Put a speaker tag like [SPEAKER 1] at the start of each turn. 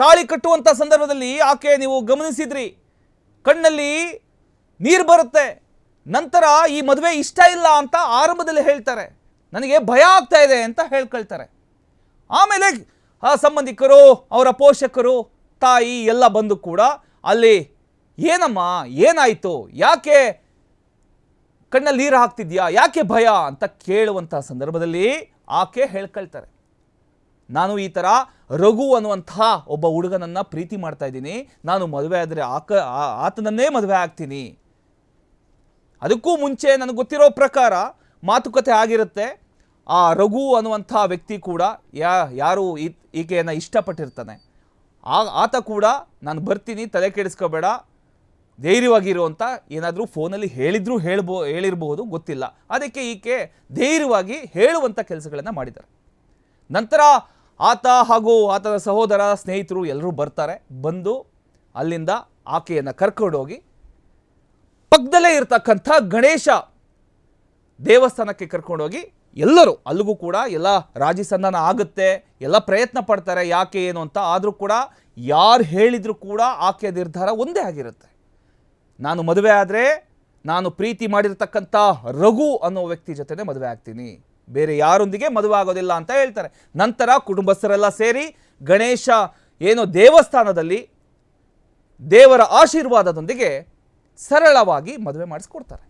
[SPEAKER 1] ತಾಳಿ ಕಟ್ಟುವಂಥ ಸಂದರ್ಭದಲ್ಲಿ ಆಕೆ ನೀವು ಗಮನಿಸಿದ್ರಿ. ಕಣ್ಣಲ್ಲಿ ನೀರು ಬರುತ್ತೆ. ನಂತರ ಈ ಮದುವೆ ಇಷ್ಟ ಇಲ್ಲ ಅಂತ ಆರಂಭದಲ್ಲಿ ಹೇಳ್ತಾರೆ. ನನಗೆ ಭಯ ಆಗ್ತಾ ಇದೆ ಅಂತ ಹೇಳ್ಕೊಳ್ತಾರೆ. ಆಮೇಲೆ, ಆ ಸಂಬಂಧಿಕರು, ಅವರ ಪೋಷಕರು, ತಾಯಿ ಎಲ್ಲ ಬಂದು ಕೂಡ ಅಲ್ಲಿ, ಏನಮ್ಮ, ಏನಾಯಿತು? ಯಾಕೆ ಕಣ್ಣಲ್ಲಿ ನೀರು ಹಾಕ್ತಿದ್ಯಾ? ಯಾಕೆ ಭಯ? ಅಂತ ಕೇಳುವಂಥ ಸಂದರ್ಭದಲ್ಲಿ ಆಕೆ ಹೇಳ್ಕೊಳ್ತಾರೆ. ನಾನು ಈ ಥರ ರಘು ಅನ್ನುವಂಥ ಒಬ್ಬ ಹುಡುಗನನ್ನು ಪ್ರೀತಿ ಮಾಡ್ತಾ ಇದ್ದೀನಿ. ನಾನು ಮದುವೆ ಆದರೆ ಆಕ ಆತನನ್ನೇ ಮದುವೆ ಆಗ್ತೀನಿ. ಅದಕ್ಕೂ ಮುಂಚೆ ನನಗೆ ಗೊತ್ತಿರೋ ಪ್ರಕಾರ ಮಾತುಕತೆ ಆಗಿರುತ್ತೆ. ಆ ರಘು ಅನ್ನುವಂಥ ವ್ಯಕ್ತಿ ಕೂಡ ಯಾ ಯಾರು ಈಕೆಯನ್ನು ಇಷ್ಟಪಟ್ಟಿರ್ತಾನೆ. ಆ ಆತ ಕೂಡ ನಾನು ಬರ್ತೀನಿ, ತಲೆ ಕೆಡಿಸ್ಕೋಬೇಡ, ಧೈರ್ಯವಾಗಿರು ಅಂತ ಏನಾದರೂ ಫೋನಲ್ಲಿ ಹೇಳಿದರೂ ಹೇಳ್ಬೋ ಹೇಳಿರಬಹುದು, ಗೊತ್ತಿಲ್ಲ. ಅದಕ್ಕೆ ಈಕೆ ಧೈರ್ಯವಾಗಿ ಹೇಳುವಂಥ ಕೆಲಸಗಳನ್ನು ಮಾಡಿದ್ದಾರೆ. ನಂತರ ಆತ ಹಾಗೂ ಆತನ ಸಹೋದರ ಸ್ನೇಹಿತರು ಎಲ್ಲರೂ ಬರ್ತಾರೆ, ಬಂದು ಅಲ್ಲಿಂದ ಆಕೆಯನ್ನು ಕರ್ಕೊಂಡೋಗಿ ಪಕ್ಕದಲ್ಲೇ ಇರತಕ್ಕಂಥ ಗಣೇಶ ದೇವಸ್ಥಾನಕ್ಕೆ ಕರ್ಕೊಂಡೋಗಿ ಎಲ್ಲರೂ, ಅಲ್ಲಿಗೂ ಕೂಡ ಎಲ್ಲ ರಾಜಿ ಸಂಧಾನ ಆಗುತ್ತೆ, ಎಲ್ಲ ಪ್ರಯತ್ನ ಪಡ್ತಾರೆ ಯಾಕೆ ಏನು ಅಂತ, ಆದರೂ ಕೂಡ ಯಾರು ಹೇಳಿದರೂ ಕೂಡ ಆಕೆಯ ನಿರ್ಧಾರ ಒಂದೇ ಆಗಿರುತ್ತೆ. ನಾನು ಮದುವೆ ಆದರೆ ನಾನು ಪ್ರೀತಿ ಮಾಡಿರತಕ್ಕಂಥ ರಘು ಅನ್ನೋ ವ್ಯಕ್ತಿ ಜೊತೆನೇ ಮದುವೆ ಆಗ್ತೀನಿ. ಬೇರೆ ಯಾರೊಂದಿಗೆ ಮದುವೆ ಆಗೋದಿಲ್ಲ ಅಂತ ಹೇಳ್ತಾರೆ. ನಂತರ ಕುಟುಂಬಸ್ಥರೆಲ್ಲ ಸೇರಿ ಗಣೇಶ ಏನೋ ದೇವಸ್ಥಾನದಲ್ಲಿ ದೇವರ ಆಶೀರ್ವಾದದೊಂದಿಗೆ ಸರಳವಾಗಿ ಮದುವೆ ಮಾಡಿಸ್ಕೊಡ್ತಾರೆ.